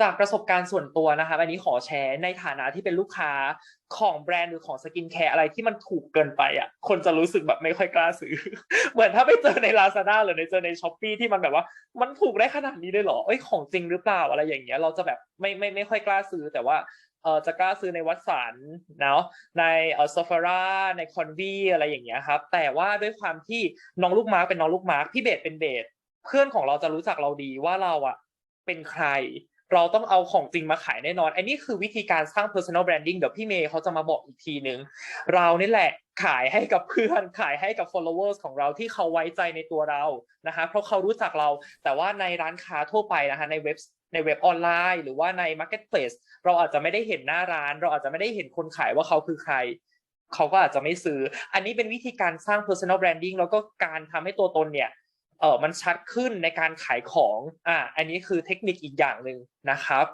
จากประสบการณ์ส่วนตัวนะครับอันนี้ขอแชร์ในฐานะที่เป็นลูกค้าของแบรนด์หรือของสกินแคร์อะไรที่มันถูกเกินไปอะ คนจะรู้สึกแบบไม่ค่อยกล้าซื้อ เหมือนถ้าไปเจอใน Lazada หรือในเจอใน Shopee ที่มันแบบว่า มันถูกได้ขนาดนี้เลยเหรอเอ้ยของจริงหรือเปล่าอะไรอย่างเงี้ย เราจะแบบไม่ไม่ไม่ค่อยกล้าซื้อแต่ว่าเออจะกล้าซื้อในวัดสันเนาะในเออซฟาร่าในคอนวีอะไรอย่างเงี้ยครับ แต่ว่าด้วยความที่น้องลูกมาร์กเป็นน้องลูกมาร์กพี่เบสเป็นเบสเพื่อนของเราจะรู้จักเราดีว่าเราอะเป็นใคร เราต้องเอาของจริงมาขายแน่นอนอันนี้คือวิธีการสร้าง personal branding เดี๋ยวพี่เมย์เขาจะมาบอกอีกทีนึง เรานี่แหละขายให้กับเพื่อนขายให้กับ followers ของเราที่เขาไว้ใจในตัวเรานะคะเพราะเขารู้จักเราแต่ว่าในร้านค้าทั่วไปนะคะในเว็บในเว็บออนไลน์ หรือว่าใน marketplace เราอาจจะไม่ได้เห็นหน้าร้าน เราอาจจะไม่ได้เห็นคนขายว่าเขาคือใครเขาก็อาจจะไม่ซื้อ อันนี้เป็นวิธีการสร้าง personal branding แล้วก็การทำให้ตัวตนเนี่ย เออมันชัดขึ้นในการขายของอ่าอันนี้คือเทคนิคอีกอย่างหนึ่งนะครับ